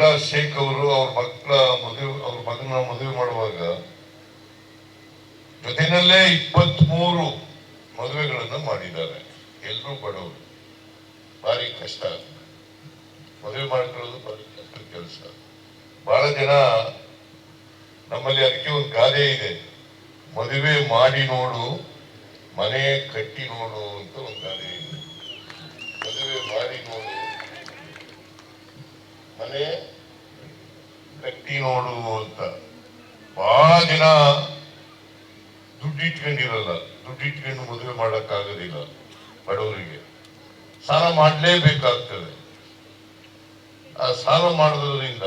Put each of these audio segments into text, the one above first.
ಯುವರಾಜ್ ಶೇಖ್ ಅವರು ಅವ್ರ ಮಕ್ಕಳ ಮದುವೆ, ಅವ್ರ ಮಗನ ಮದುವೆ ಮಾಡುವಾಗ ಜೊತೆನಲ್ಲೇ ಇಪ್ಪತ್ಮೂರು ಮದುವೆಗಳನ್ನು ಮಾಡಿದ್ದಾರೆ. ಎಲ್ಲರೂ ಬಡವರು. ಭಾರಿ ಕಷ್ಟ ಮದುವೆ ಮಾಡ್ಕೊಳ್ಳೋದು ಭಾರಿ ಕಷ್ಟದ ಕೆಲಸ. ಬಹಳ ಜನ ನಮ್ಮಲ್ಲಿ ಅದಕ್ಕೆ ಒಂದು ಗಾದೆ ಇದೆ. ಮದುವೆ ಮಾಡಿ ನೋಡು, ಮನೆ ಕಟ್ಟಿ ನೋಡು ಅಂತ ಒಂದು ಗಾದೆ ಇದೆ. ಮದುವೆ ಮಾಡಿ ನೋಡು. ಮನೆ ಕಟ್ಟಿ ನೋಡು ಅಂತ. ಬಹಳ ದಿನ ದುಡ್ಡು ಇಟ್ಕೊಂಡಿರಲ್ಲ ದುಡ್ಡು ಇಟ್ಕೊಂಡು ಮದುವೆ ಮಾಡೋಕ್ಕಾಗೋದಿಲ್ಲ ಬಡವರಿಗೆ. ಸಾಲ ಮಾಡಲೇಬೇಕಾಗ್ತದೆ. ಆ ಸಾಲ ಮಾಡೋದ್ರಿಂದ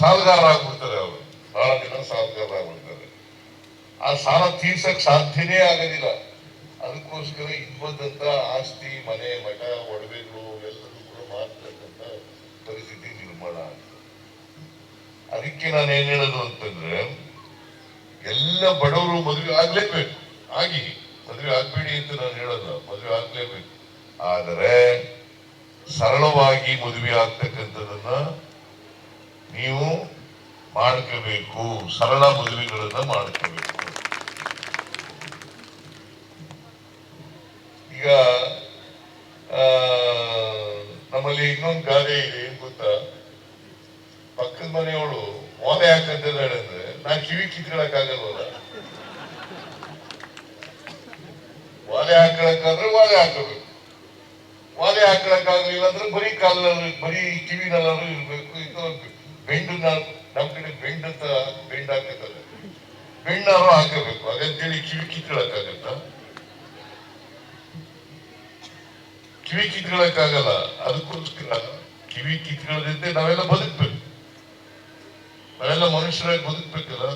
ಸಾಲಗಾರ ಆಗ್ಬಿಡ್ತಾರೆ ಅವರು. ಬಹಳ ದಿನ ಸಾಲಗಾರ ಆಗ್ಬಿಡ್ತಾರೆ ಆ ಸಾಲ ತೀರ್ಸಕ್ ಸಾಧ್ಯನೇ ಆಗೋದಿಲ್ಲ. ಅದಕ್ಕೋಸ್ಕರ ಇದ್ದಂತ ಆಸ್ತಿ, ಮನೆ, ಮಠ, ಒಡವೆಗಳು ಎಲ್ಲದೂ ಕೂಡ ಮಾರ್ತಕ್ಕಂಥ ಪರಿಸ್ಥಿತಿ ನಿರ್ಮಾಣ ಆಗ್ತದೆ. ಅದಕ್ಕೆ ನಾನು ಏನ್ ಹೇಳೋದು ಅಂತಂದ್ರೆ, ಎಲ್ಲ ಬಡವರು ಮದುವೆ ಆಗ್ಲೇಬೇಕು. ಆಗಿ ಮದುವೆ ಆಗ್ಬೇಡಿ ಅಂತ ನಾನು ಹೇಳಲ್ಲ ಮದುವೆ ಆಗ್ಲೇಬೇಕು. ಆದರೆ ಸರಳವಾಗಿ ಮದುವೆ ಆಗ್ತಕ್ಕಂಥದನ್ನ ನೀವು ಮಾಡ್ಕೋಬೇಕು, ಸರಳ ಮದುವೆಗಳನ್ನ ಮಾಡ್ಕೋಬೇಕು. ನಮ್ಮಲ್ಲಿ ಇನ್ನೊಂದು ಗಾದೆ ಇದೆ ಏನ್ ಗೊತ್ತಾ? ಪಕ್ಕದ ಮನೆಯವಳು ಓಲೆ ಯಾಕಂತಿದ್ದಾಳೆ ಅಂದ್ರೆ ನಾ ಕಿವಿ ಕಿತ್ಕೊಳಕ್ಕಾಗಲ್ವಲ್ಲ ಓಲೆ ಹಾಕೊಳಕ್ಕಾದ್ರೆ ಓಲೆ ಹಾಕಬೇಕು ಓಲೆ ಹಾಕಳಕ್ಕಾಗಲಿಲ್ಲ ಅಂದ್ರೆ ಬರೀ ಕಾಲಲ್ಲಿ ಬರೀ ಕಿವಿನಲ್ಲಾದ್ರೂ ಇರ್ಬೇಕು, ಇದು ಬೆಂಡು ನಮ್ ಕಡೆ ಬೆಂಡ್ ಅಂತ ಬೆಂಡ್ ಹಾಕತ್ತಾರೆ ಬೆಣ್ಣಾರು ಹಾಕಬೇಕು ಅದಂತೇಳಿ ಕಿವಿ ಕಿತ್ಕೊಳಕ್ಕಾಗತ್ತ ಕಿವಿ ಕಿತ್ಕೊಳಕಾಗಲ್ಲ ಅದಕ್ಕೋಸ್ಕರ ಕಿವಿ ಕಿತ್ಕೊಳ್ಳೋದ್ರಿಂದ ನಾವೆಲ್ಲ ಬದುಕ್ಬೇಕು. ನಾವೆಲ್ಲ ಮನುಷ್ಯರಾಗಿ ಬದುಕ್ಬೇಕಲ್ಲ?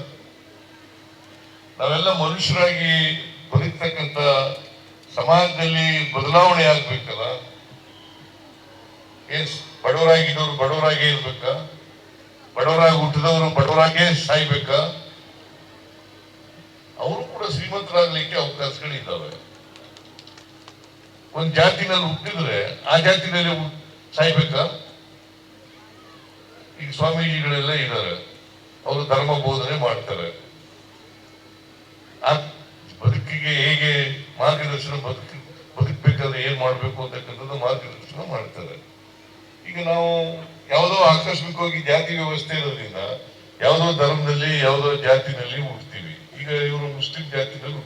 ನಾವೆಲ್ಲ ಮನುಷ್ಯರಾಗಿ ಬದುಕ್ತಕ್ಕಂತ ಸಮಾಜದಲ್ಲಿ ಬದಲಾವಣೆ ಆಗ್ಬೇಕಲ್ಲ? ಏನ್ ಬಡವರಾಗಿದ್ದವರು ಬಡವರಾಗೇ ಇರ್ಬೇಕಾ? ಬಡವರಾಗಿ ಹುಟ್ಟಿದವರು ಬಡವರಾಗೇ ಸಾಯ್ಬೇಕಾ? ಅವರು ಕೂಡ ಶ್ರೀಮಂತರಾಗಲಿಕ್ಕೆ ಅವಕಾಶಗಳಿದ್ದಾವೆ. ಒಂದ್ ಜಾತಿನಲ್ಲಿ ಹುಟ್ಟಿದ್ರೆ ಆ ಜಾತಿನಲ್ಲಿ ಸಾಯ್ಬೇಕಾ? ಈಗ ಸ್ವಾಮೀಜಿಗಳೆಲ್ಲ ಇದ್ದಾರೆ. ಅವರು ಧರ್ಮ ಬೋಧನೆ ಮಾಡ್ತಾರೆ. ಆ ಬದುಕಿಗೆ ಹೇಗೆ ಮಾರ್ಗದರ್ಶನ ಬದುಕಿ ಬದುಕಬೇಕಾದ್ರೆ ಏನ್ ಮಾಡ್ಬೇಕು ಅಂತಕ್ಕಂಥದ್ದು ಮಾರ್ಗದರ್ಶನ ಮಾಡ್ತಾರೆ. ಈಗ ನಾವು ಯಾವುದೋ ಆಕಸ್ಮಿಕವಾಗಿ ಜಾತಿ ವ್ಯವಸ್ಥೆ ಇರೋದ್ರಿಂದ ಯಾವುದೋ ಧರ್ಮದಲ್ಲಿ, ಯಾವುದೋ ಜಾತಿನಲ್ಲಿ ಹುಡ್ತೀವಿ ಈಗ ಇವರು ಮುಸ್ಲಿಂ ಜಾತಿನಲ್ಲಿ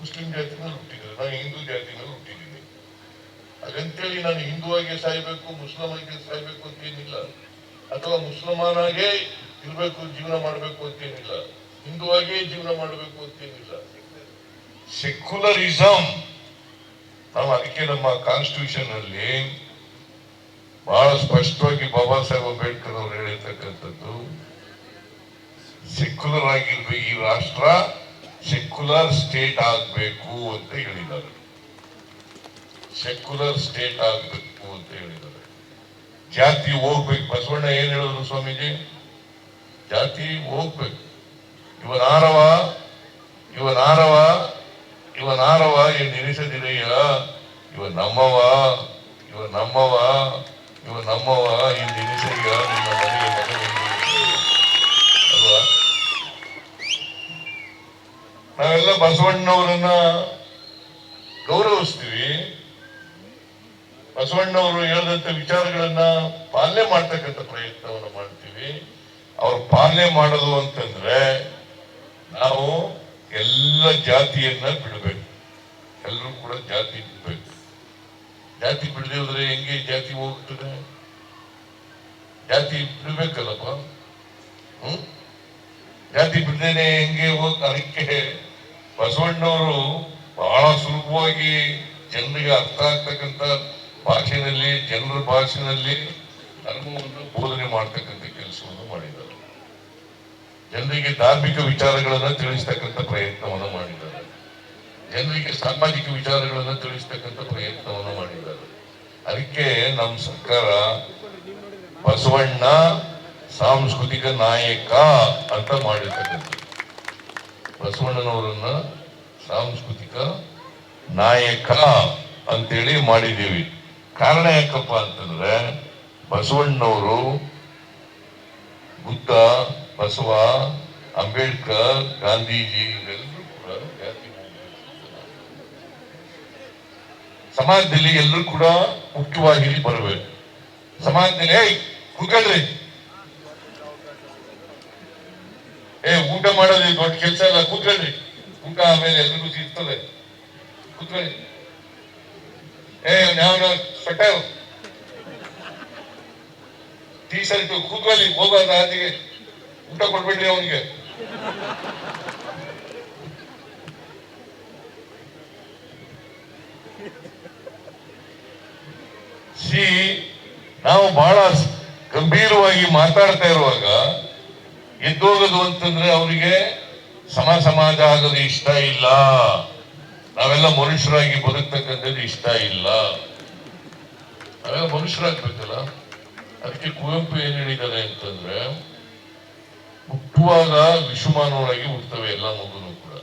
ಮುಸ್ಲಿಂ ಜಾತಿನಲ್ಲಿ ಹುಟ್ಟಿದ್ದಾರೆ ನಾನು ಹಿಂದೂ ಜಾತಿನಲ್ಲಿ ಹುಟ್ಟಿದ್ದೀನಿ. ಅದಂತೇಳಿ ನಾನು ಹಿಂದೂ ಆಗಿ ಸಾಯ್ಬೇಕು ಮುಸ್ಲಿಂ ಆಗಿ ಸಾಯ್ಬೇಕು ಅಂತೇನಿಲ್ಲ. ಅಥವಾ ಮುಸಲ್ಮಾನಾಗೇ ಇರ್ಬೇಕು, ಜೀವನ ಮಾಡಬೇಕು ಅಂತೇನಿಲ್ಲ. ಹಿಂದೂ ಆಗಿ ಜೀವನ ಮಾಡಬೇಕು ಅಂತೇನಿಲ್ಲ. ಸೆಕ್ಯುಲರಿಸಂ ನಾವು ಅದಕ್ಕೆ ನಮ್ಮ ಕಾನ್ಸ್ಟಿಟ್ಯೂಷನ್ ಅಲ್ಲಿ ಬಹಳ ಸ್ಪಷ್ಟವಾಗಿ ಬಾಬಾ ಸಾಹೇಬ್ ಅಂಬೇಡ್ಕರ್ ಅವರು ಹೇಳಿರ್ತಕ್ಕಂಥದ್ದು ಸೆಕ್ಯುಲರ್ ಆಗಿರ್ಬೇಕು ಈ ರಾಷ್ಟ್ರ? ಸೆಕ್ಯುಲರ್ ಸ್ಟೇಟ್ ಆಗಬೇಕು ಅಂತ ಹೇಳಿದ್ದಾರೆ. ಸೆಕ್ಯುಲರ್ ಸ್ಟೇಟ್ ಆಗಬೇಕು ಅಂತ ಹೇಳಿದ್ದಾರೆ. ಜಾತಿ ಹೋಗ್ಬೇಕು. ಬಸವಣ್ಣ ಏನ್ ಹೇಳಿದ್ರು ಸ್ವಾಮೀಜಿ? ಜಾತಿ ಹೋಗ್ಬೇಕು. ಇವನಾರವ ಇವನಾರವ ಇವನಾರವ ಏನ್ ನೆನೆಸದಿರಯ್ಯ ಇವ ನಮ್ಮವ ಇವ ನಮ್ಮವ ಇವ ನಮ್ಮವ ಏನ್ ನೆನೆಸಯ್ಯ ನಿಮ್ಮ ಮನೆಗೆ ಮನೆಗೆ ಅಲ್ವಾ? ನಾವೆಲ್ಲ ಬಸವಣ್ಣವರನ್ನ ಗೌರವಿಸ್ತೀವಿ. ಬಸವಣ್ಣವರು ಹೇಳಿದಂತ ವಿಚಾರಗಳನ್ನ ಪಾಲನೆ ಮಾಡ್ತಕ್ಕಂಥ ಪ್ರಯತ್ನವನ್ನು ಮಾಡ್ತೀವಿ. ಅವ್ರು ಪಾಲನೆ ಮಾಡೋದು ಅಂತಂದ್ರೆ ನಾವು ಎಲ್ಲ ಜಾತಿಯನ್ನ ಬಿಡಬೇಕು. ಎಲ್ಲರೂ ಕೂಡ ಜಾತಿ ಬಿಡಬೇಕು. ಜಾತಿ ಬಿಡದೆ ಹೋದ್ರೆ ಹೆಂಗೆ ಜಾತಿ ಹೋಗ್ತದೆ? ಜಾತಿ ಬಿಡಬೇಕಲ್ಲಪ್ಪ? ಹ್ಮ್? ಜಾತಿ ಬಿಡದೇನೆ ಹೆಂಗೆ ಹೋಗ್ ಅದಕ್ಕೆ ಬಸವಣ್ಣವರು ಬಹಳ ಸುಲಭವಾಗಿ ಜನರಿಗೆ ಅರ್ಥ ಆಗ್ತಕ್ಕಂಥ ಭಾಷೆಯಲ್ಲಿ, ಜನರ ಭಾಷೆಯಲ್ಲಿ ಧರ್ಮವನ್ನು ಬೋಧನೆ ಮಾಡ್ತಕ್ಕಂಥ ಕೆಲಸವನ್ನು ಮಾಡಿದ್ದಾರೆ. ಜನರಿಗೆ ಧಾರ್ಮಿಕ ವಿಚಾರಗಳನ್ನು ತಿಳಿಸ್ತಕ್ಕಂಥ ಪ್ರಯತ್ನವನ್ನು ಮಾಡಿದ್ದಾರೆ. ಜನರಿಗೆ ಸಾಮಾಜಿಕ ವಿಚಾರಗಳನ್ನು ತಿಳಿಸ್ತಕ್ಕಂಥ ಪ್ರಯತ್ನವನ್ನು ಮಾಡಿದ್ದಾರೆ. ಅದಕ್ಕೆ ನಮ್ಮ ಸರ್ಕಾರ ಬಸವಣ್ಣ ಸಾಂಸ್ಕೃತಿಕ ನಾಯಕ ಅಂತ ಮಾಡಿರ್ತಕ್ಕಂಥ ಬಸವಣ್ಣನವರನ್ನ ಸಾಂಸ್ಕೃತಿಕ ನಾಯಕ ಅಂತೇಳಿ ಮಾಡಿದ್ದೀವಿ. ಕಾರಣ ಯಾಕಪ್ಪ ಅಂತಂದ್ರೆ ಬಸವಣ್ಣವರು ಬುದ್ಧ, ಬಸವ, ಅಂಬೇಡ್ಕರ್, ಗಾಂಧೀಜಿ ಇವರೆಲ್ಲರೂ ಕೂಡ ಜಾತಿ ಸಮಾಜದಲ್ಲಿ ಎಲ್ಲರೂ ಕೂಡ ಮುಖ್ಯವಾಗಿ ಬರಬೇಕು. ಸಮಾಜದಲ್ಲಿ ಕೂತ್ಕೊಳ್ರಿ ಏ ಊಟ ಮಾಡೋದು ದೊಡ್ಡ ಕೆಲಸ ಇಲ್ಲ. ಕೂತ್ಕೊಳ್ರಿ. ಊಟ ಆಮೇಲೆ ಎಲ್ರಿಗೂ ಸಿಗ್ತದೆ ಕೂತ್ಕೊಳ್ಳಿ ಏ ನಾವು ಸ್ವೆಟರ್ ಟೀ ಶರ್ಟ್. ಕೂತ್ಕೊಳ್ಳಿ, ಹೋಗೋದ ಆದಿಗೆ ಊಟ ಕೊಡ್ಬೇಡ್ರಿ ಅವನಿಗೆ. ಸಿ ನಾವು ಬಹಳ ಗಂಭೀರವಾಗಿ ಮಾತಾಡ್ತಾ ಇರುವಾಗ ಎದ್ದೋಗೋದು ಅಂತಂದ್ರೆ ಅವರಿಗೆ ಸಮ ಸಮಾಜ ಆಗೋದು ಇಷ್ಟ ಇಲ್ಲ. ನಾವೆಲ್ಲ ಮನುಷ್ಯರಾಗಿ ಬದುಕ್ತಕ್ಕಂಥದ್ದು ಇಷ್ಟ ಇಲ್ಲ. ನಾವೆಲ್ಲ ಮನುಷ್ಯರಾಗ್ಬೇಕಲ್ಲ. ಅದಕ್ಕೆ ಕುವೆಂಪು ಏನ್ ಹೇಳಿದ್ದಾರೆ ಅಂತಂದ್ರೆ, ಹುಟ್ಟುವಾಗ ವಿಷುಮಾನವರಾಗಿ ಹುಟ್ಟುತ್ತವೆ ಎಲ್ಲ ಮಗುನು ಕೂಡ?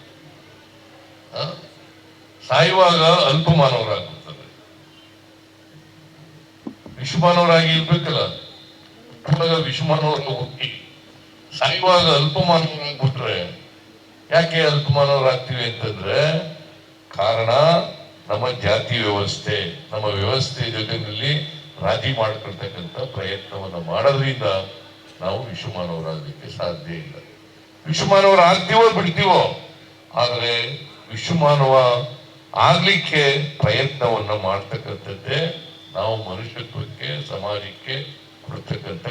ಸಾಯುವಾಗ ಅಲ್ಪಮಾನವರಾಗುತ್ತದೆ ವಿಷುಮಾನವರಾಗಿ ಇರ್ಬೇಕಲ್ಲ. ಹುಟ್ಟುವಾಗ ವಿಷುಮಾನವರಾಗಿ ಹುಟ್ಟಿ ಸಾಯುವಾಗ ಅಲ್ಪಮಾನವರಾಗಿ ಬಿಟ್ರೆ ಯಾಕೆ ಅಲ್ಪಮಾನವರಾಗ್ತೀವಿ ಅಂತಂದ್ರೆ ಕಾರಣ ನಮ್ಮ ಜಾತಿ ವ್ಯವಸ್ಥೆ, ನಮ್ಮ ವ್ಯವಸ್ಥೆ ಜೊತೆಯಲ್ಲಿ ರಾಜಿ ಮಾಡ್ಕೊಳ್ತಕ್ಕಂಥ ಪ್ರಯತ್ನವನ್ನ ಮಾಡೋದ್ರಿಂದ ನಾವು ವಿಶ್ವಮಾನವರಾಗಲಿಕ್ಕೆ ಸಾಧ್ಯ ಇಲ್ಲ. ವಿಶ್ವಮಾನವರಾಗ್ತೀವೋ ಬಿಡ್ತೀವೋ, ಆದರೆ ವಿಶ್ವಮಾನವ ಆಗ್ಲಿಕ್ಕೆ ಪ್ರಯತ್ನವನ್ನ ಮಾಡ್ತಕ್ಕಂಥದ್ದೇ ನಾವು ಮನುಷ್ಯತ್ವಕ್ಕೆ, ಸಮಾಜಕ್ಕೆ ಕೊಡ್ತಕ್ಕಂಥ